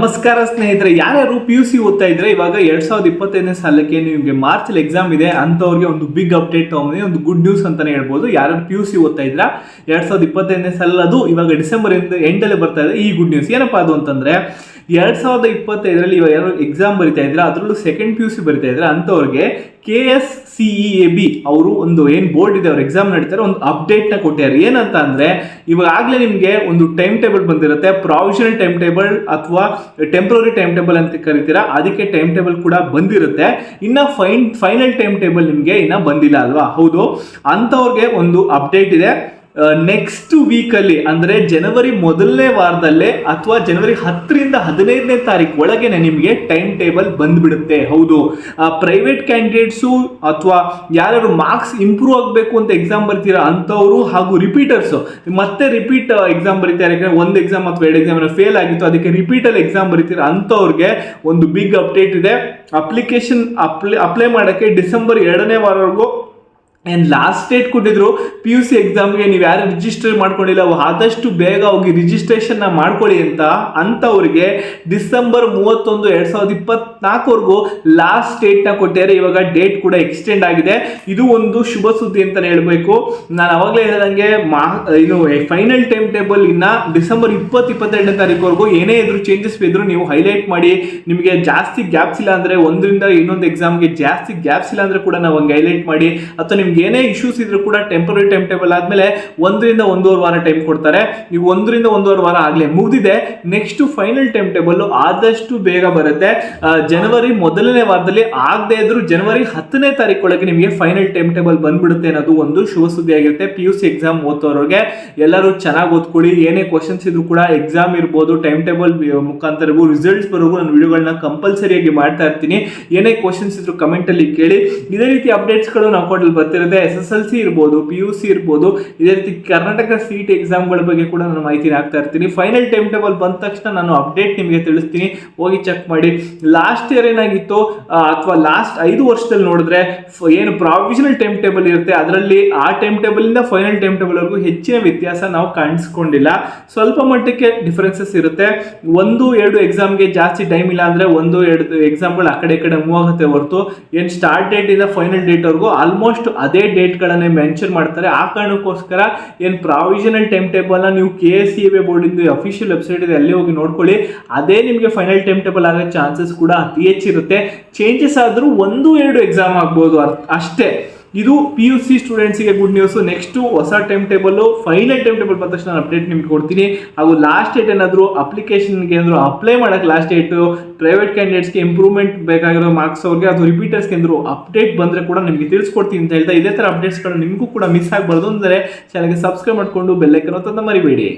ನಮಸ್ಕಾರ ಸ್ನೇಹಿತರೆ, ಯಾರ್ಯಾರು ಪಿ ಯು ಸಿ ಓದ್ತಾ ಇದ್ರೆ ಇವಾಗ ಎರಡ್ ಸಾವಿರದ ಇಪ್ಪತ್ತೈದನೇ ಸಾಲಕ್ಕೆ ನಿಮಗೆ ಮಾರ್ಚ್ ಅಲ್ಲಿ ಎಕ್ಸಾಮ್ ಇದೆ ಅಂತವ್ರಿಗೆ ಒಂದು ಬಿಗ್ ಅಪ್ಡೇಟ್ ತಗೊಂಡಿದೆ ಒಂದು ಗುಡ್ ನ್ಯೂಸ್ ಅಂತಾನೆ ಹೇಳ್ಬೋದು. ಯಾರ್ಯಾರು ಪಿ ಯು ಸಿ ಓದ್ತಾ ಇದ್ರ, ಎರಡ್ ಸಾವಿರದ ಇಪ್ಪತ್ತೈದನೇ ಸಾಲ ಅದು ಇವಾಗ ಡಿಸೆಂಬರ್ ಎಂಟಲ್ಲಿ ಬರ್ತಾ ಇದೆ, ಈ ಗುಡ್ ನ್ಯೂಸ್ ಏನಪ್ಪಾ ಅದು ಅಂತಂದ್ರೆ ಎರಡ್ ಸಾವಿರದ ಇಪ್ಪತ್ತೈದರಲ್ಲಿ ಇವಾಗ ಯಾರು ಎಕ್ಸಾಮ್ ಬರಿತಾ ಇದ್ರೆ, ಅದರಲ್ಲೂ ಸೆಕೆಂಡ್ ಪಿ ಯು ಸಿ ಬರಿತಾ ಇದ್ರೆ ಅಂಥವ್ರಿಗೆ K S C E A B ಅವರು ಒಂದು ಏನು ಬೋರ್ಡ್ ಇದೆ, ಅವ್ರು ಎಕ್ಸಾಮ್ ನಡೀತಾರೆ, ಒಂದು ಅಪ್ಡೇಟ್ನ ಕೊಟ್ಟಿದ್ದಾರೆ. ಏನಂತ ಅಂದರೆ, ಇವಾಗ ನಿಮಗೆ ಒಂದು ಟೈಮ್ ಟೇಬಲ್ ಬಂದಿರುತ್ತೆ. ಪ್ರಾವಿಷನಲ್ ಟೈಮ್ ಟೇಬಲ್ ಅಥವಾ ಟೆಂಪ್ರರಿ ಟೈಮ್ ಟೇಬಲ್ ಅಂತ ಕರಿತೀರಾ, ಅದಕ್ಕೆ ಟೈಮ್ ಟೇಬಲ್ ಕೂಡ ಬಂದಿರುತ್ತೆ. ಇನ್ನ ಫೈನ್ ಫೈನಲ್ ಟೈಮ್ ಟೇಬಲ್ ನಿಮಗೆ ಇನ್ನ ಬಂದಿಲ್ಲ ಅಲ್ವಾ? ಹೌದು. ಅಂಥವ್ರಿಗೆ ಒಂದು ಅಪ್ಡೇಟ್ ಇದೆ. ನೆಕ್ಸ್ಟ್ ವೀಕಲ್ಲಿ ಅಂದರೆ ಜನವರಿ ಮೊದಲನೇ ವಾರದಲ್ಲೇ ಅಥವಾ ಜನವರಿ ಹತ್ತರಿಂದ ಹದಿನೈದನೇ ತಾರೀಕು ಒಳಗೇನೆ ನಿಮಗೆ ಟೈಮ್ ಟೇಬಲ್ ಬಂದ್ಬಿಡುತ್ತೆ. ಹೌದು. ಪ್ರೈವೇಟ್ ಕ್ಯಾಂಡಿಡೇಟ್ಸು ಅಥವಾ ಯಾರ್ಯಾರು ಮಾರ್ಕ್ಸ್ ಇಂಪ್ರೂವ್ ಆಗಬೇಕು ಅಂತ ಎಕ್ಸಾಮ್ ಬರ್ತೀರಾ ಅಂಥವರು ಹಾಗೂ ರಿಪೀಟರ್ಸು ಮತ್ತೆ ರಿಪೀಟ್ ಎಕ್ಸಾಮ್ ಬರೀತಾರೆ. ಯಾಕಂದರೆ ಒಂದು ಎಕ್ಸಾಮ್ ಅಥವಾ ಎರಡು ಎಕ್ಸಾಮ್ ಫೇಲ್ ಆಗಿತ್ತು, ಅದಕ್ಕೆ ರಿಪೀಟಲ್ಲಿ ಎಕ್ಸಾಮ್ ಬರೀತೀರಾ ಅಂಥವ್ರಿಗೆ ಒಂದು ಬಿಗ್ ಅಪ್ಡೇಟ್ ಇದೆ. ಅಪ್ಲಿಕೇಶನ್ ಅಪ್ಲೈ ಅಪ್ಲೈ ಮಾಡೋಕ್ಕೆ ಡಿಸೆಂಬರ್ ಎರಡನೇ ವಾರವರೆಗೂ ಆ್ಯಂಡ್ ಲಾಸ್ಟ್ ಡೇಟ್ ಕೊಟ್ಟಿದ್ರು ಪಿ ಯು ಸಿ ಎಕ್ಸಾಮ್ಗೆ ನೀವು ಯಾರು ರಿಜಿಸ್ಟರ್ ಮಾಡ್ಕೊಂಡಿಲ್ಲ ಆದಷ್ಟು ಬೇಗ ಹೋಗಿ ರಿಜಿಸ್ಟ್ರೇಷನ್ನ ಮಾಡ್ಕೊಳ್ಳಿ ಅಂತ ಅಂಥವ್ರಿಗೆ ಡಿಸೆಂಬರ್ ಮೂವತ್ತೊಂದು ಎರಡು ಸಾವಿರದ ಇಪ್ಪತ್ನಾಲ್ಕವರೆಗೂ ಲಾಸ್ಟ್ ಡೇಟ್ನ ಕೊಟ್ಟಿದ್ದಾರೆ. ಇವಾಗ ಡೇಟ್ ಕೂಡ ಎಕ್ಸ್ಟೆಂಡ್ ಆಗಿದೆ. ಇದು ಒಂದು ಶುಭ ಸುದ್ದಿ ಅಂತಲೇ ಹೇಳಬೇಕು. ನಾನು ಅವಾಗಲೇ ಹೇಳಿದಂಗೆ ಮಾ, ಇದು ಫೈನಲ್ ಟೈಮ್ ಟೇಬಲ್ ಇನ್ನ ಡಿಸೆಂಬರ್ ಇಪ್ಪತ್ತು ಇಪ್ಪತ್ತೆರಡನೇ ತಾರೀಕುವರೆಗೂ ಏನೇ ಇದ್ರು ಚೇಂಜಸ್ ಇದ್ರು ನೀವು ಹೈಲೈಟ್ ಮಾಡಿ. ನಿಮಗೆ ಜಾಸ್ತಿ ಗ್ಯಾಪ್ಸ್ ಇಲ್ಲ ಅಂದರೆ ಒಂದರಿಂದ ಇನ್ನೊಂದು ಎಕ್ಸಾಮ್ಗೆ ಜಾಸ್ತಿ ಗ್ಯಾಪ್ಸ್ ಇಲ್ಲ ಅಂದರೆ ಕೂಡ ನಾವು ಹಂಗೆ ಹೈಲೈಟ್ ಮಾಡಿ. ಅಥವಾ ನಿಮ್ಗೆ ಏನೇ ಇಶ್ಯೂಸ್ ಇದ್ರೂ ಕೂಡ ಟೆಂಪರರಿ ಟೈಮ್ ಟೇಬಲ್ ಆದಮೇಲೆ ಒಂದರಿಂದ ಒಂದೂವರೆ ವಾರ ಟೈಮ್ ಕೊಡ್ತಾರೆ. ನೀವು ಒಂದರಿಂದ ಒಂದೂವರೆ ವಾರ ಆಗಲೇ ಮುಗಿದಿದೆ. ನೆಕ್ಸ್ಟ್ ಫೈನಲ್ ಟೈಮ್ ಟೇಬಲ್ ಆದಷ್ಟು ಬೇಗ ಬರುತ್ತೆ. ಜನವರಿ ಮೊದಲನೇ ವಾರದಲ್ಲಿ ಆಗದೆ ಇದ್ರು ಜನವರಿ ಹತ್ತನೇ ತಾರೀಕು ಒಳಗೆ ನಿಮಗೆ ಫೈನಲ್ ಟೈಮ್ ಟೇಬಲ್ ಬಂದ್ಬಿಡುತ್ತೆ ಅನ್ನೋದು ಒಂದು ಶುಭ ಸುದ್ದಿ ಆಗಿರುತ್ತೆ. ಪಿ ಯು ಸಿ ಎಕ್ಸಾಮ್ ಓದೋರಿಗೆ ಎಲ್ಲರೂ ಚೆನ್ನಾಗಿ ಓದ್ಕೊಳ್ಳಿ. ಏನೇ ಕ್ವಶನ್ಸ್ ಇದ್ರು ಕೂಡ ಎಕ್ಸಾಮ್ ಇರ್ಬೋದು ಟೈಮ್ ಟೇಬಲ್ ಮುಖಾಂತರ ರಿಸಲ್ಟ್ಸ್ ಬರೋಗೂ ನಾನು ವಿಡಿಯೋಗಳನ್ನ ಕಂಪಲ್ಸರಿಯಾಗಿ ಮಾಡ್ತಾ ಇರ್ತೀನಿ. ಏನೇ ಕ್ವಶನ್ಸ್ ಇದ್ರು ಕಮೆಂಟಲ್ಲಿ ಕೇಳಿ. ಇದೇ ರೀತಿ ಅಪ್ಡೇಟ್ಸ್ಗಳು ನಾವು ಕೊಡಲು ಬರ್ತಿರುತ್ತೆ ಎಸ್ ಎಸ್ ಎಲ್ ಸಿ ಇರ್ಬೋದು ಪಿ ಯು ಸಿ ಇರ್ಬೋದು. ಇದೇ ರೀತಿ ಕರ್ನಾಟಕ ಸೀಟ್ ಎಕ್ಸಾಮ್ಗಳ ಬಗ್ಗೆ ಕೂಡ ನಾನು ಮಾಹಿತಿ ಹಾಕ್ತಾ ಇರ್ತೀನಿ. ಫೈನಲ್ ಟೈಮ್ ಟೇಬಲ್ ಬಂದ ತಕ್ಷಣ ನಾನು ಅಪ್ಡೇಟ್ ನಿಮಗೆ ತಿಳಿಸ್ತೀನಿ. ಹೋಗಿ ಚೆಕ್ ಮಾಡಿ. ಲಾಸ್ಟ್ ಇಯರ್ ಏನಾಗಿತ್ತು? ಅಥವಾ ಲಾಸ್ಟ್ ಐದು ವರ್ಷದಲ್ಲಿ ನೋಡಿದ್ರೆ ಏನು ಪ್ರಾವಿಷನಲ್ ಟೈಮ್ ಟೇಬಲ್ ಇರುತ್ತೆ. ಅದರಲ್ಲಿ ಆ ಟೈಮ್ ಟೇಬಲ್ ಇಂದ ಫೈನಲ್ ಟೈಮ್ ಟೇಬಲ್ ವರೆಗೂ ಹೆಚ್ಚಿನ ವ್ಯತ್ಯಾಸ ನಾವು ಕಾಣಿಸ್ಕೊಂಡಿಲ್ಲ. ಸ್ವಲ್ಪ ಮಟ್ಟಕ್ಕೆ ಡಿಫರೆನ್ಸಸ್ ಇರುತ್ತೆ. ಒಂದು, ಎರಡು ಎಕ್ಸಾಮ್ಗೆ ಜಾಸ್ತಿ ಟೈಮ್ ಇಲ್ಲ ಅಂದ್ರೆ ಒಂದು, ಎರಡು ಎಕ್ಸಾಮ್ಗಳು ಆ ಕಡೆ ಈ ಕಡೆ ಮೂವ್ ಆಗುತ್ತೆ ಹೊರತು. ಏನು ಸ್ಟಾರ್ಟ್ ಡೇಟ್ ಇಂದ ಫೈನಲ್ ಡೇಟ್ ವರೆಗೂ ಆಲ್ಮೋಸ್ಟ್ ಅದೇ ಡೇಟ್ಗಳನ್ನೇ ಮೆನ್ಷನ್ ಮಾಡ್ತಾರೆ. ಆ ಕಾರಣಕ್ಕೋಸ್ಕರ ಏನು ಪ್ರಾವಿಷನಲ್ ಟೈಮ್ ಟೇಬಲ್ನ ನೀವು ಕೆ ಎಸ್ ಸಿ ಬಿ ಬೋರ್ಡಿಂದು ಅಫಿಷಿಯಲ್ ವೆಬ್ಸೈಟ್ ಇದೆ ಅಲ್ಲಿ ಹೋಗಿ ನೋಡ್ಕೊಳ್ಳಿ. ಅದೇ ನಿಮಗೆ ಫೈನಲ್ ಟೈಮ್ ಟೇಬಲ್ ಆಗೋ ಚಾನ್ಸಸ್ ಕೂಡ ಅತಿ ಹೆಚ್ಚಿರುತ್ತೆ. ಚೇಂಜಸ್ ಆದರೂ ಒಂದು, ಎರಡು ಎಕ್ಸಾಮ್ ಆಗ್ಬೋದು ಅಷ್ಟೇ. ಇದು ಪಿ ಯು ಸಿ ಸ್ಟೂಡೆಂಟ್ಸಿಗೆ ಗುಡ್ ನ್ಯೂಸ್ ನೆಕ್ಸ್ಟ್ ಹೊಸ time table final time table ಬಂದ ತಕ್ಷಣ ಅಪ್ಡೇಟ್ ನಿಮ್ಗೆ ಕೊಡ್ತೀನಿ. ಹಾಗೂ ಲಾಸ್ಟ್ ಡೇಟ್ ಏನಾದರೂ ಅಪ್ಲಿಕೇಶನ್ಗೆ ಏನಾದರೂ ಅಪ್ಲೈ ಮಾಡೋಕ್ಕೆ ಲಾಸ್ಟ್ ಡೇಟು ಪ್ರೈವೇಟ್ ಕ್ಯಾಂಡಿಡೇಟ್ಸ್ಗೆ ಇಂಪ್ರೂವ್ಮೆಂಟ್ ಬೇಕಾಗಿರೋ ಮಾರ್ಕ್ಸ್ ಅವ್ರಿಗೆ ಅದು ರಿಪೀಟರ್ಸ್ಗೆ ಏನಾದರೂ ಅಪ್ಡೇಟ್ ಬಂದರೆ ಕೂಡ ನಿಮಗೆ ತಿಳಿಸ್ಕೊಡ್ತೀನಿ ಅಂತ ಹೇಳ್ತಾ ಇದೇ ಥರ ಅಪ್ಡೇಟ್ಸ್ಗಳು ನಿಮಗೂ ಕೂಡ ಮಿಸ್ ಆಗಬಾರ್ದು. ಅಂದರೆ ಚಾನಲ್ಗೆ ಸಬ್ಸ್ಕ್ರೈಬ್ ಮಾಡಿಕೊಂಡು ಬೆಲ್ಲೈಕನ್ ಅಂತ ಮರಿಬೇಡಿ.